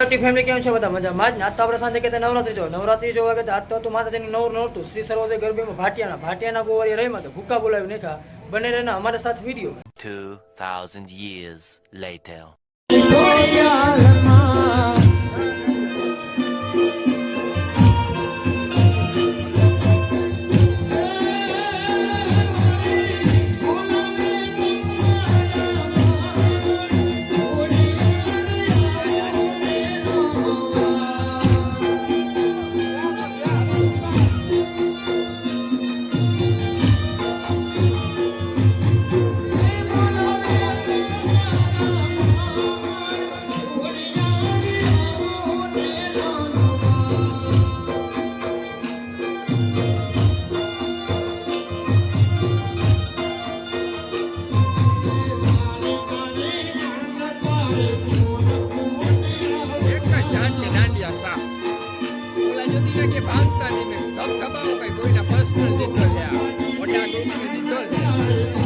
T family કેમ છે બધા? મજામાં જ ને? આજ તો આપણે સાંજે કે નવરાત્રી જો નવરાત્રી જોવા ગયા આજ તો હતું માતાજીનું નવું નહોતું શ્રી સર્વોદય ગરબીમાં ભાટિયાના ભાટિયાના ગોવારી રહીમાં તો ભૂકા બોલાવી નાખ્યા. બને રહેના અમારા સાથે વીડિયો. 2,000 years later. જ્યોતિના કે ભાગતા નહીં ધબધબાવો કઈ કોઈના પર્સનલ દીધો લ્યા મોટા ગ્રુપ દીધો છે.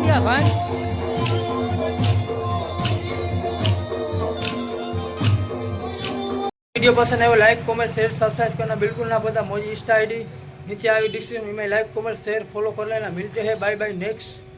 દાંડિયા ભાઈ वीडियो पसंद आए लाइक कमेंट शेयर सब्सक्राइब करना बिल्कुल ना भूलता मोजी इंस्टा आईडी नीचे आई डिस्क्रिप्शन में लाइक कमेंट शेयर फॉलो कर लेना मिलते हैं बाय बाय नेक्स्ट